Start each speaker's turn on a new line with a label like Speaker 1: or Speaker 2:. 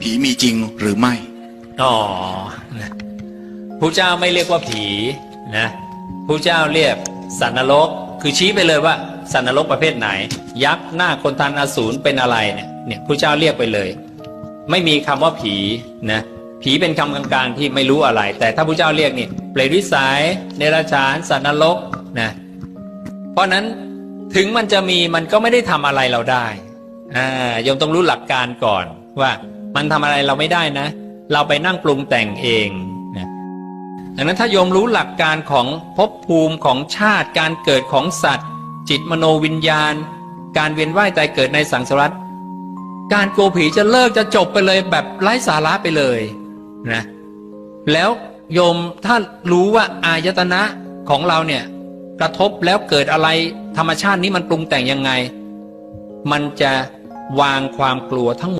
Speaker 1: ผีมีจริงหรือไม่
Speaker 2: อ๋อนะเจ้าไม่เรียกว่าผีนะผู้เจ้าเรียกสัตว์นรก คือชี้ไปเลยว่าสัตว์นรกประเภทไหน ยักษ์หน้าคนทันอสูรเป็นอะไรเนี่ยเนี่ยผู้เจ้าเรียกไปเลย ไม่มีคำว่าผีนะผีเป็นคำกลางๆที่ไม่รู้อะไร แต่ถ้าผู้เจ้าเรียกนี่เปรตวิสัยเนรชานสัตว์นรกนะเพราะนั้นถึงมันจะมีมันก็ไม่ได้ทำอะไรเราได้อ่ายมต้องรู้หลักการก่อนว่า มันทำอะไรเราไม่ได้นะ เราไปนั่งปรุงแต่งเองนะดังนั้นถ้าโยมรู้หลักการของภพภูมิของชาติ การเกิดของสัตว์ จิตมโนวิญญาณ การเวียนว่ายตายเกิดในสังสารวัฏการกลัวผีจะเลิกจะจบไปเลยแบบไร้สาระไปเลยนะแล้วโยมถ้ารู้ว่าอายตนะของเราเนี่ยกระทบแล้วเกิดอะไรธรรมชาตินี้มันปรุงแต่งยังไง มันจะวางความกลัวทั้งหมด